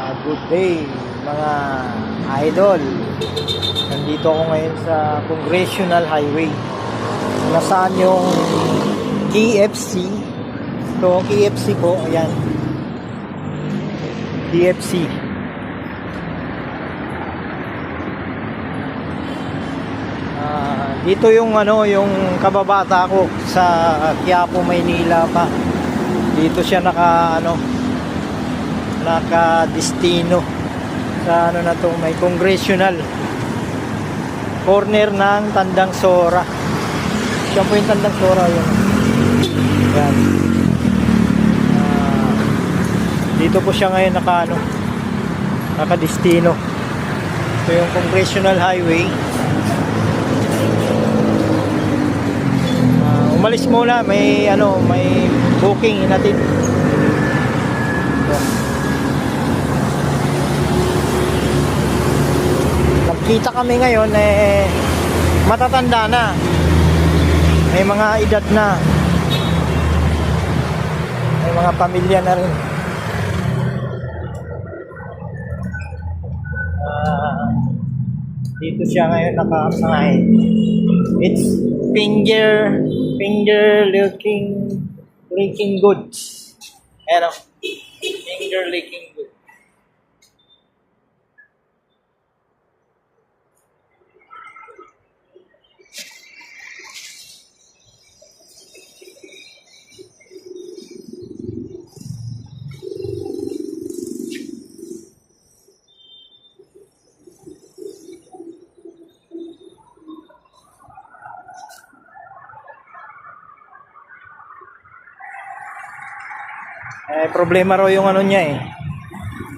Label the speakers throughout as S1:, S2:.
S1: Ah, good day mga idol. Nandito ako ngayon sa Congressional Highway. Nasaan yung KFC? Ito, KFC po. Ayan. KFC. Ah, dito yung ano, yung kababata ko sa Quiapo, Maynila pa. Dito siya naka ano, naka-destino sa ano na to, may congressional corner ng Tandang Sora. Siya po yung Tandang Sora yun. Yan. Ah, dito po siya ngayon naka ano, naka-destino. Ito yung congressional highway. Ah, umalis muna, may ano, may booking inatid. Ito. Nagkita kami ngayon eh matatanda na. May mga edad na. May mga pamilya na rin. Ah, dito siya ngayon nakasangay. It's finger finger licking licking goods. Ano? Finger licking goods. Eh, problema raw yung ano niya eh.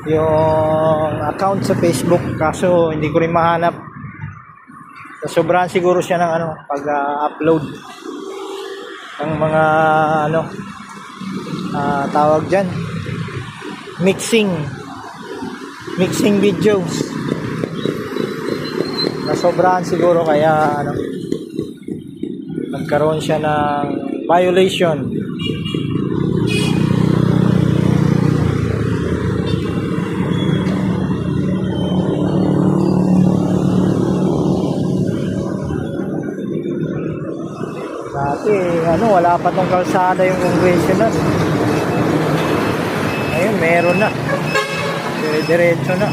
S1: Yung account sa Facebook. Kaso hindi ko rin mahanap. So, sobrahan siguro siya ng ano, pag-upload ng mga ano, ah, tawag dyan. Mixing. Mixing videos. Nasobrahan siguro kaya ano, nagkaroon siya ng violation. Dati, ano, wala pa tong kalsada yung congressional. Ngayon, meron na. Dire-diretso na.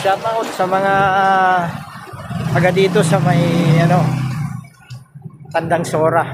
S1: Shout out sa mga taga dito sa may, ano, Tandang Sora.